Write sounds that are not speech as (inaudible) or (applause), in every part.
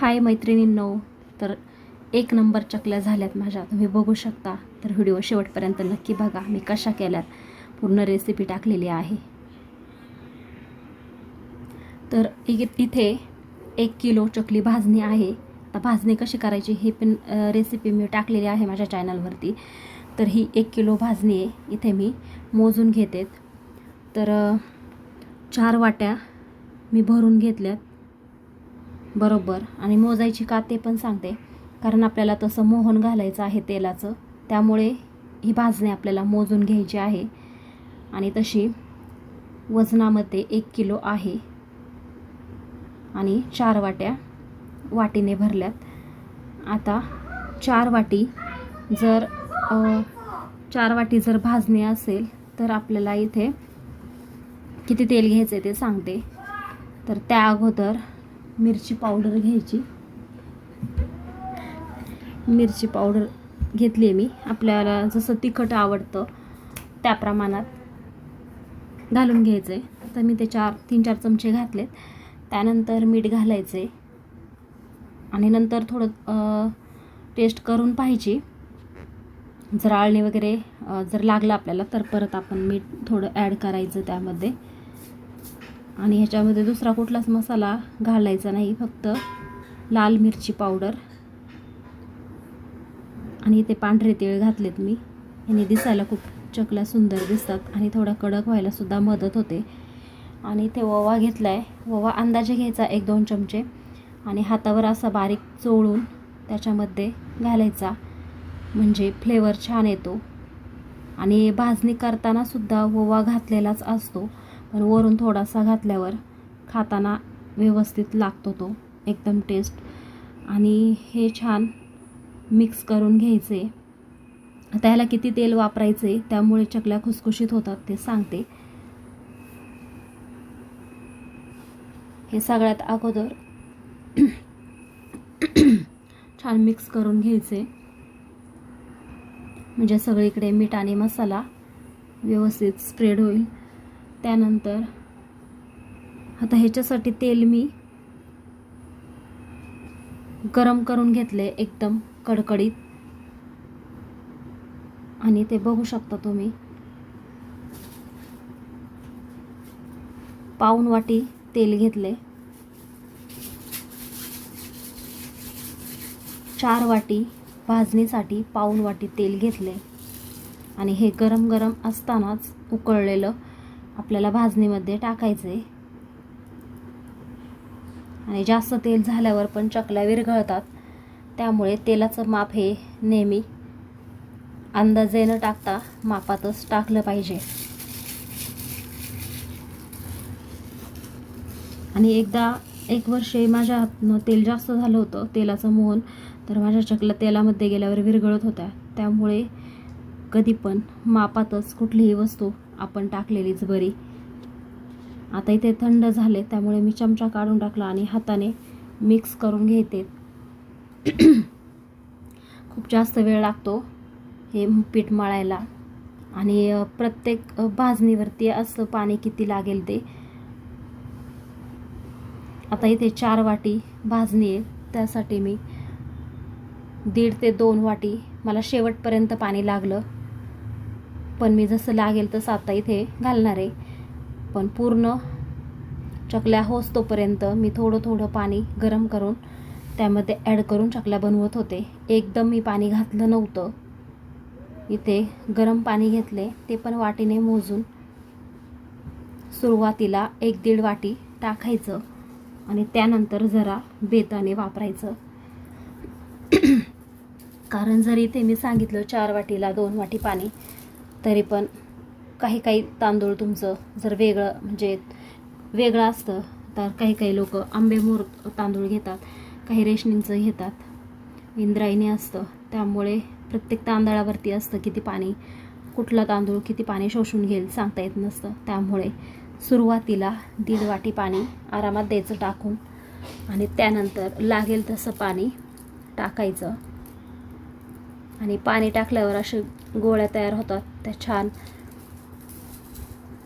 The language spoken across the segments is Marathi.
हाय मैत्रिणींनो तर एक नंबर चकल्या झाल्यात माझ्या. तुम्ही बघू शकता. तर व्हिडिओ शेवटपर्यंत नक्की बघा. मी कशा केल्यात? पूर्ण रेसिपी टाकलेली आहे. तर इ- इथे एक किलो चकली भाजणी आहे. आता भाजणी कशी करायची हे पण रेसिपी मी टाकलेली आहे माझ्या चॅनलवरती तर ही एक किलो भाजणी आहे. इथे मी मोजून घेते तर चार वाट्या मी भरून घेतल्यात. बरोबर. आणि मोजायची का ते पण सांगते. कारण आपल्याला तसं मोहन घालायचं आहे तेलाचं. त्यामुळे ही भाजणी आपल्याला मोजून घ्यायची आहे. आणि तशी वजनामध्ये एक किलो आहे. आणि चार वाट्या वाटीने भरल्यात. आता चार वाटी जर चार वाटी जर भाजणी असेल तर आपल्याला इथे किती तेल घ्यायचं ते सांगते. तर त्या अगोदर मिरची पावडर घ्यायची. मिरची पावडर घेतली आहे मी. आपल्याला जसं तिखट आवडतं त्या प्रमाणात घालून घ्यायचं आहे तर मी ते चार तीन चार चमचे घातलेत. त्यानंतर मीठ घालायचे आणि नंतर थोडं टेस्ट करून पाहिजे जर आळणी वगैरे जर लागलं आपल्याला तर परत आपण मीठ थोडं ॲड करायचं त्यामध्ये. आणि ह्याच्यामध्ये दुसरा कुठलाच मसाला घालायचा नाही फक्त लाल मिरची पावडर. आणि ते पांढरे तिळ घातलेत मी. याने दिसायला खूप चकल्या सुंदर दिसतात आणि थोडा कडक व्हायलासुद्धा मदत होते. आणि ते ओवा घेतला आहे ओवा अंदाजे घ्यायचा एक दोन चमचे. आणि हातावर असा बारीक चोळून त्याच्यामध्ये घालायचा. म्हणजे फ्लेवर छान येतो. आणि भाजणी करतानासुद्धा ओवा घातलेलाच असतो. पण वरून थोडासा घातल्यावर खाताना व्यवस्थित लागतो तो. एकदम टेस्ट आणि हे छान मिक्स करून घ्यायचे. आता ह्याला किती तेल वापरायचे त्यामुळे चकल्या खुसखुशीत होतात ते सांगते. हे सगळ्यात अगोदर (coughs) छान मिक्स करून घ्यायचे. म्हणजे सगळीकडे मीठ आणि मसाला व्यवस्थित स्प्रेड होईल. त्यानंतर आता ह्याच्यासाठी तेल मी गरम करून घेतले एकदम कडकडीत. आणि ते बघू शकता तुम्ही. पाऊन वाटी तेल घेतले. चार वाटी भाजणीसाठी पाऊन वाटी तेल घेतले. आणि हे गरम गरम असतानाच उकळलेलं आपल्याला भाजणीमध्ये टाकायचे आणि जास्त तेल झाल्यावर पण चकल्या विरघळतात. त्यामुळे तेलाचं माप हे नेहमी अंदाजे न टाकता मापातच टाकलं पाहिजे. आणि एकदा एक वर्ष माझ्या हातनं तेल जास्त झालं होतं तेलाचं मोहन तर माझ्या चकल्या तेलामध्ये गेल्यावर विरघळत होत्या. त्यामुळे कधी पण मापातच कुठलीही वस्तू आपण टाकलेलीच बरी. आता इथे थंड झाले त्यामुळे मी चमचा काढून टाकला आणि हाताने मिक्स करून घेते. (clears throat) खूप जास्त वेळ लागतो हे पीठ मळायला. आणि प्रत्येक भाजणीवरती असं पाणी किती लागेल ते. आता इथे चार वाटी भाजणी आहे त्यासाठी मी दीड ते दोन वाटी मला शेवटपर्यंत पाणी लागलं. पण मी जसं लागेल तसं आता इथे घालणार आहे. पण पूर्ण चकल्या होस तोपर्यंत मी थोडं थोडं पाणी गरम करून त्यामध्ये ॲड करून चकल्या बनवत होते. एकदम मी पाणी घातलं नव्हतं. इथे गरम पाणी घेतले ते पण वाटीने मोजून सुरुवातीला एक दीड वाटी टाकायचं आणि त्यानंतर जरा बेताने वापरायचं. (clears throat) कारण जरी इथे मी सांगितलं चार वाटीला दोन वाटी पाणी तरी पण काही काही तांदूळ तुमचं जर वेगळं म्हणजे वेगळं असतं तर काही काही लोक आंबेमोर तांदूळ घेतात काही रेशनिंगचं घेतात. इंद्रायणी असतं त्यामुळे प्रत्येक तांदळावरती असतं किती पाणी कुठला तांदूळ किती पाणी शोषून घेईल सांगता येत नसतं. त्यामुळे सुरुवातीला दीड वाटी पाणी आरामात द्यायचं टाकून आणि त्यानंतर लागेल तसं पाणी टाकायचं. आणि पाणी टाकल्यावर असे गोळ्या तयार होतात. त्या छान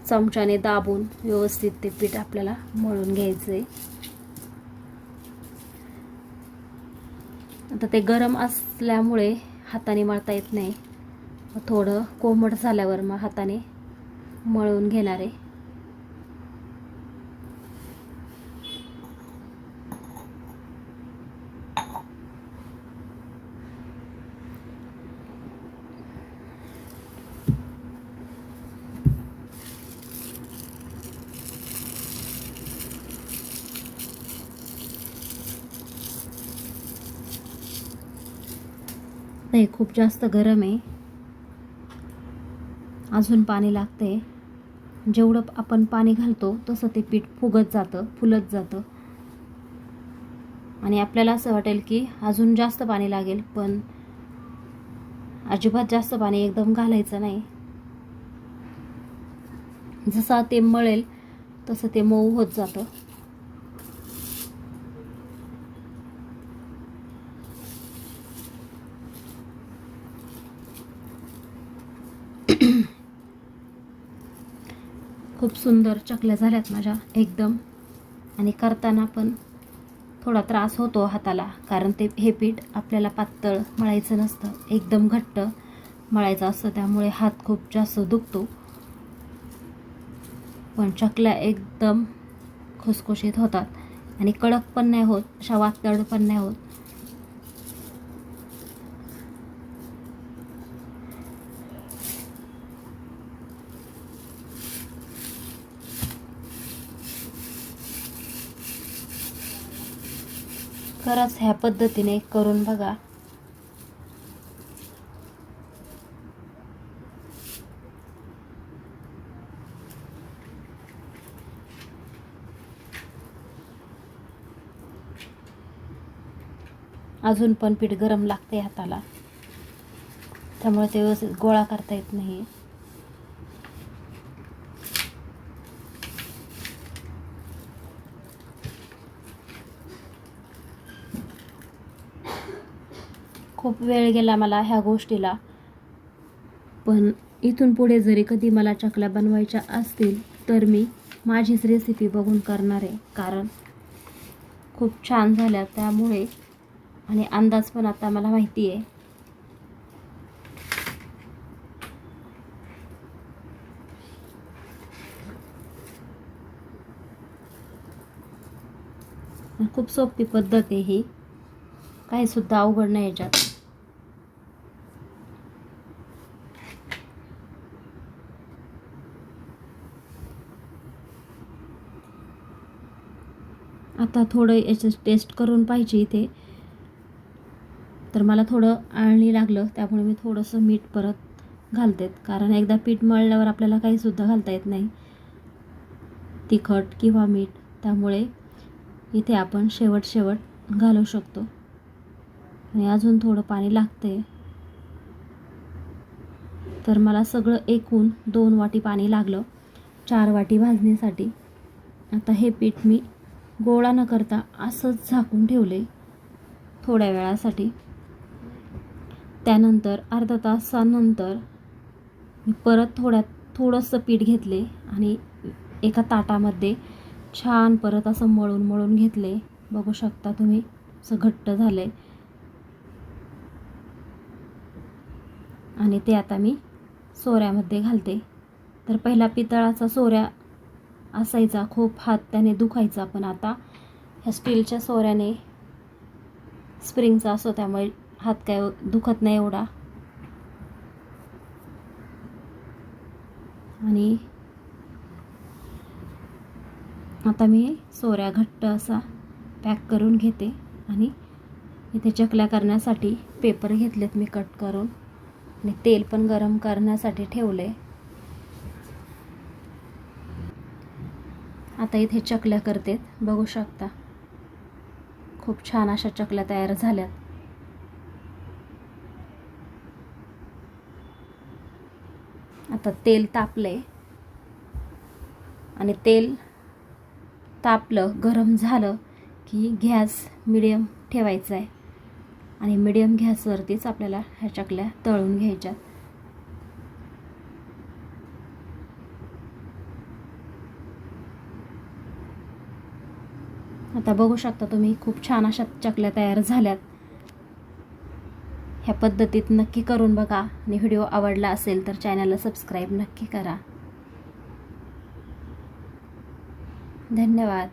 चमच्याने दाबून व्यवस्थित ते पीठ आपल्याला मळून घ्यायचं आहे आता ते गरम असल्यामुळे हाताने मळता येत नाही. थोडं कोमट झाल्यावर मग हाताने मळून घेणार आहे. नाही खूप जास्त गरम आहे. अजून पाणी लागते जेवढं आपण पाणी घालतो तसं ते पीठ फुगत जातं फुलत जातं. आणि आपल्याला असं वाटेल की अजून जास्त पाणी लागेल पण अजिबात जास्त पाणी एकदम घालायचं नाही. जसं ते मळेल तसं ते मऊ होत जातं. (clears throat) खूप सुंदर चकल्या झाल्यात माझ्या एकदम. आणि करताना पण थोडा त्रास होतो हाताला कारण ते हे पीठ आपल्याला पातळ मळायचं नसतं एकदम घट्ट मळायचं असतं त्यामुळे हात खूप जास्त दुखतो. पण चकल्या एकदम खुसखुशीत होतात. आणि कडक पण नाही होत अशा वातळ पण नाही होत. खरंच ह्या पद्धतीने करून बघा. अजून पण पीठ गरम लागते हाताला. त्यामुळे ते व्यवस्थित गोळा करता येत नाही. खूप वेळ गेला मला ह्या गोष्टीला. पण इथून पुढे जरी कधी मला चकल्या बनवायच्या असतील तर मी माझीच रेसिपी बघून करणार आहे. कारण खूप छान झाल्या त्यामुळे आणि अंदाज पण आता मला माहिती आहे. खूप सोपी पद्धत आहे ही. काहीसुद्धा अवघड नाही याच्यात. आता थोडं याचं टेस्ट करून पाहिजे इथे. तर मला थोडं आळणी लागलं त्यामुळे मी थोडंसं मीठ परत घालते कारण एकदा पीठ मळल्यावर आपल्याला काहीसुद्धा घालता येत नाही. तिखट किंवा मीठ. त्यामुळे इथे आपण शेवट शेवट घालू शकतो. आणि अजून थोडं पाणी लागते. तर मला सगळं एकूण दोन वाटी पाणी लागलं. चार वाटी भाजण्यासाठी. आता हे पीठ मी गोळा न करता असंच झाकून ठेवले. थोड्या वेळासाठी. त्यानंतर अर्धा तासानंतर मी परत थोड्या थोडंसं पीठ घेतले आणि एका ताटामध्ये छान परत असं मळून मळून घेतले. बघू शकता तुम्ही असं घट्ट झालं आहे आणि ते आता मी सोऱ्यामध्ये घालते. तर पहिला पितळाचा सोऱ्या असायचा खूप हात त्याने दुखायचा. पण आता ह्या स्टीलच्या सोऱ्याने स्प्रिंगचा असो त्यामुळे हात काय दुखत नाही एवढा. आणि आता मी सोऱ्या घट्ट असा पॅक करून घेते आणि इथे चकल्या करण्यासाठी पेपर घेतलेत मी कट करून. आणि तेल पण गरम करण्यासाठी ठेवले आता इथे चकल्या करते बघू शकता. खूप छान अशा चकल्या तयार झाल्यात. आता तेल तापले आणि तेल तापलं गरम झालं की गॅस मिडियम ठेवायचा आहे आणि मिडियम गॅसवरतीच आपल्याला ह्या चकल्या तळून घ्यायच्यात. आता बघू शकता तुम्ही खूप छान अशा चकल्या तयार झाल्यात. ह्या पद्धतीत नक्की करून बघा. आणि व्हिडिओ आवडला असेल तर चॅनलला सबस्क्राईब नक्की करा. धन्यवाद.